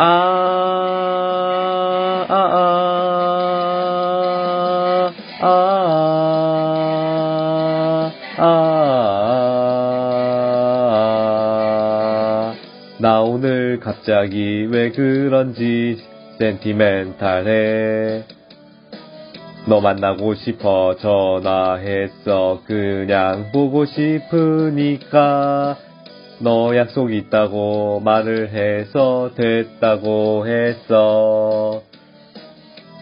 아, 아, 아, 아, 아, 아. 나 오늘 갑자기 왜 그런지 센티멘탈해. 너 만나고 싶어 전화했어. 그냥 보고 싶으니까. 너 약속 있다고 말을 해서 됐다고 했어.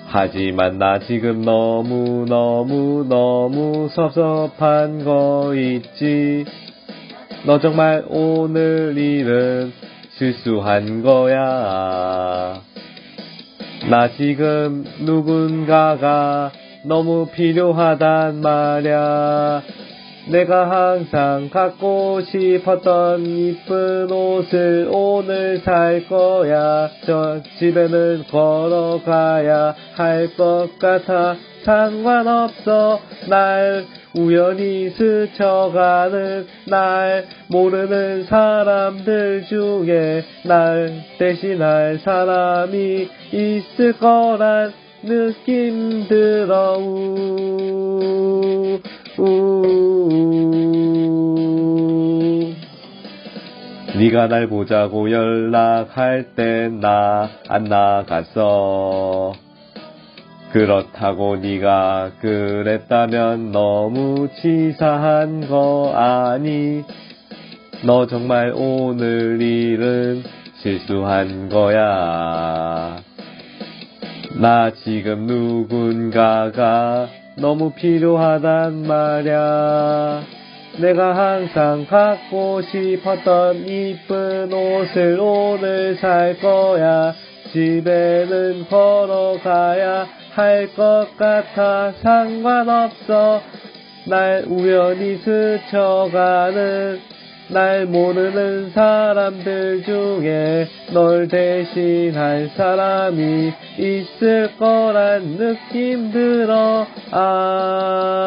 하지만 나 지금 너무너무너무 섭섭한 거 있지. 너 정말 오늘 일은 실수한 거야. 나 지금 누군가가 너무 필요하단 말야. 내가 항상 갖고 싶었던 이쁜 옷을 오늘 살 거야. 저 집에는 걸어가야 할 것 같아. 상관없어. 날 우연히 스쳐가는 날 모르는 사람들 중에 날 대신할 사람이 있을 거란 느낌 들어 우, 우. 네가 날 보자고 연락할 땐나안 나갔어. 그렇다고 네가 그랬다면 너무 치사한 거 아니? 너 정말 오늘 일은 실수한 거야. 나 지금 누군가가 너무 필요하단 말야. 내가 항상 갖고 싶었던 이쁜 옷을 오늘 살 거야. 집에는 걸어가야 할 것 같아 상관없어. 날 우연히 스쳐가는 날 모르는 사람들 중에 널 대신할 사람이 있을 거란 느낌 들어 아,